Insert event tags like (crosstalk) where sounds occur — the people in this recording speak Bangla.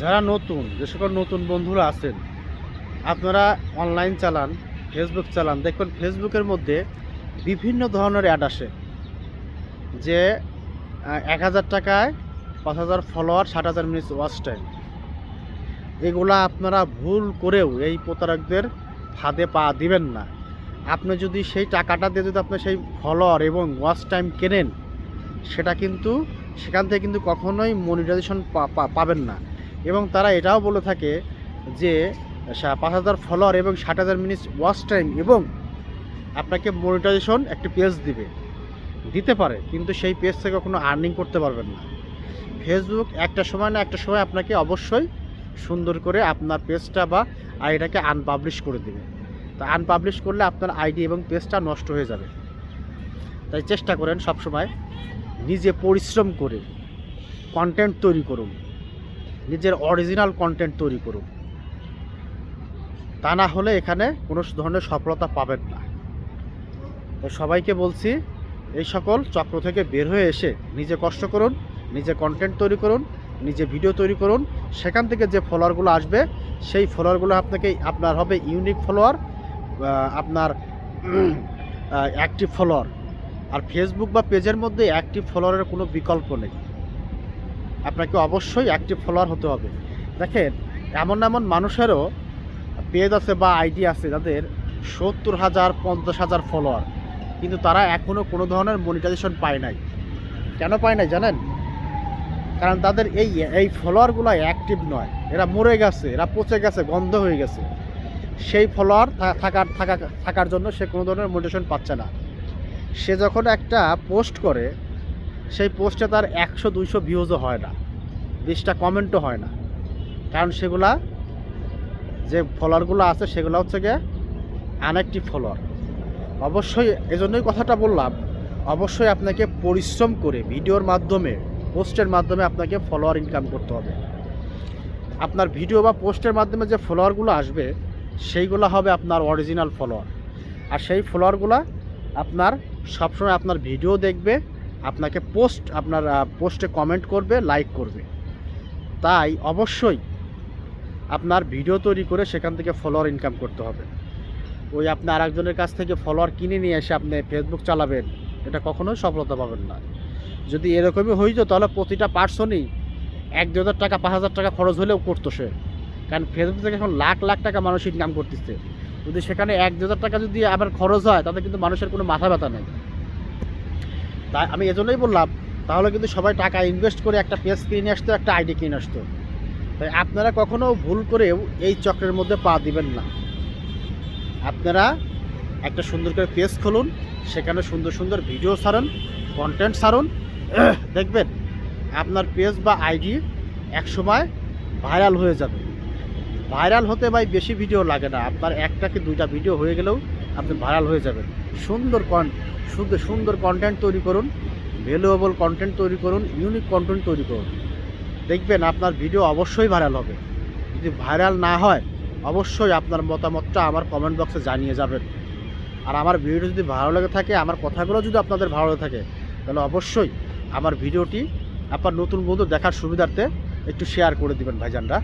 যারা নতুন, যে সকল নতুন বন্ধুরা আছেন, আপনারা অনলাইন চালান ফেসবুক চালান, দেখবেন ফেসবুকের মধ্যে বিভিন্ন ধরনের অ্যাড আসে। যে এক হাজার টাকায় পাঁচ হাজার ফলোয়ার ষাট হাজার মিনিট ওয়াচ টাইম এগুলা আপনারা ভুল করেও এই প্রতারকদের ফাঁদে পা দিবেন না। আপনি যদি সেই টাকাটা দিয়ে যদি আপনি সেই ফলোয়ার এবং ওয়াচ টাইম কেনেন, সেটা কিন্তু, সেখান থেকে কিন্তু কখনোই মনিটাইজেশন পাবেন না। এবং তারা এটাও বলে থাকে যে পাঁচ হাজার ফলোয়ার এবং ষাট হাজার মিনিট ওয়াচ টাইম এবং আপনাকে মনিটাইজেশন একটি পেজ দিবে। দিতে পারে, কিন্তু সেই পেজ থেকে কখনো আর্নিং করতে পারবেন না। ফেসবুক একটা সময় না একটা সময় আপনাকে অবশ্যই সুন্দর করে আপনার পেজটা বা আইডিটাকে আনপাবলিশ করে দেবে। তা আনপাবলিশ করলে আপনার আইডি এবং পেজটা নষ্ট হয়ে যাবে। তাই চেষ্টা করেন সবসময় নিজে পরিশ্রম করে কন্টেন্ট তৈরি করুন। নিজের অরিজিনাল কন্টেন্ট তৈরি করুন তা না হলে এখানে কোনো ধরনের সফলতা পাবেন না। তো সবাইকে বলছি, এই সকল চক্র থেকে বের হয়ে এসে নিজে কষ্ট করুন, নিজে কন্টেন্ট তৈরি করুন, নিজে ভিডিও তৈরি করুন। সেখান থেকে যে ফলোয়ারগুলো আসবে, সেই ফলোয়ারগুলো আপনাকে, আপনার হবে ইউনিক ফলোয়ার আপনার (clears throat) অ্যাক্টিভ ফলোয়ার আর ফেসবুক বা পেজের মধ্যে অ্যাক্টিভ ফলোয়ারের কোনো বিকল্প নেই। আপনাকে অবশ্যই অ্যাক্টিভ ফলোয়ার হতে হবে। দেখেন, এমন এমন মানুষেরও পেজ আছে বা আইডি আছে যাদের সত্তর হাজার, পঞ্চাশ হাজার ফলোয়ার কিন্তু তারা এখনও কোনো ধরনের মনিটাইজেশন পায় নাই। কেন পায় নাই জানেন? কারণ তাদের এই এই ফলোয়ারগুলো অ্যাক্টিভ নয়। এরা মরে গেছে, এরা পচে গেছে, গন্ধ হয়ে গেছে। সেই ফলোয়ার থাকার, থাকা, থাকার জন্য সে কোনো ধরনের মোটিভেশন পাচ্ছে না। সে যখন একটা পোস্ট করে সেই পোস্টে তার একশো, দুইশো ভিউজও হয় না। বিশটা কমেন্টও হয় না। কারণ সেগুলা যে ফলোয়ারগুলো আছে, সেগুলো হচ্ছে গিয়ে আনএক্টিভ ফলোয়ার অবশ্যই এজন্যই কথাটা বললাম, অবশ্যই আপনাকে পরিশ্রম করে ভিডিওর মাধ্যমে, পোস্টের মাধ্যমে আপনাকে ফলোয়ার ইনকাম করতে হবে। আপনার ভিডিও বা পোস্টের মাধ্যমে যে ফলোয়ারগুলো আসবে, সেইগুলো হবে আপনার অরিজিনাল ফলোয়ার আর সেই ফলোয়ারগুলো আপনার সবসময় আপনার ভিডিও দেখবে আপনাকে পোস্ট আপনার পোস্টে কমেন্ট করবে লাইক করবে। তাই অবশ্যই আপনার ভিডিও তৈরি করে সেখান থেকে ফলোয়ার ইনকাম করতে হবে। ওই আপনি আরেকজনের কাছ থেকে ফলোয়ার কিনে নিয়ে এসে আপনি ফেসবুক চালাবেন, এটা কখনোই সফলতা পাবেন না। যদি এরকমই হইতো তাহলে প্রতিটা পার্সনই এক দু হাজার টাকা, পাঁচ হাজার টাকা খরচ হলেও করতো সে। কারণ ফেসবুক থেকে এখন লাখ লাখ টাকা মানুষ ইনকাম করতেছে। যদি সেখানে এক দু হাজার টাকা যদি আবার খরচ হয়, তাতে কিন্তু মানুষের কোনো মাথা ব্যথা নেই। তাই আমি এজন্যই বললাম, তাহলে কিন্তু সবাই টাকা ইনভেস্ট করে একটা পেজ কিনে আসতো, একটা আইডি কিনে আসতো। তাই আপনারা কখনো ভুল করেও এই চক্রের মধ্যে পা দিবেন না। আপনারা একটা সুন্দর করে পেজ খুলুন, সেখানে সুন্দর সুন্দর ভিডিও ছাড়ুন কন্টেন্ট ছাড়ুন। (clears throat) দেখবেন, আপনার পেজ বা আইডি একসময় ভাইরাল হয়ে যাবে। ভাইরাল হতে ভাই বেশি ভিডিও লাগে না। আপনার একটা কি দুইটা ভিডিও হয়ে গেলেও আপনি ভাইরাল হয়ে যাবেন। সুন্দর কন সুন্দর সুন্দর কন্টেন্ট তৈরি করুন ভ্যালুয়েবল কন্টেন্ট তৈরি করুন ইউনিক কন্টেন্ট তৈরি করুন। দেখবেন আপনার ভিডিও অবশ্যই ভাইরাল হবে। যদি ভাইরাল না হয়, অবশ্যই আপনার মতামতটা আমার কমেন্ট বক্সে জানিয়ে যাবেন। আর আমার ভিডিও যদি ভালো লাগে থাকে, আমার কথাগুলো যদি আপনাদের ভালো লাগে থাকে, তাহলে অবশ্যই আমার ভিডিওটি আপনার নতুন বন্ধু দেখার সুবিধার্থে একটু শেয়ার করে দেবেন ভাইজানরা।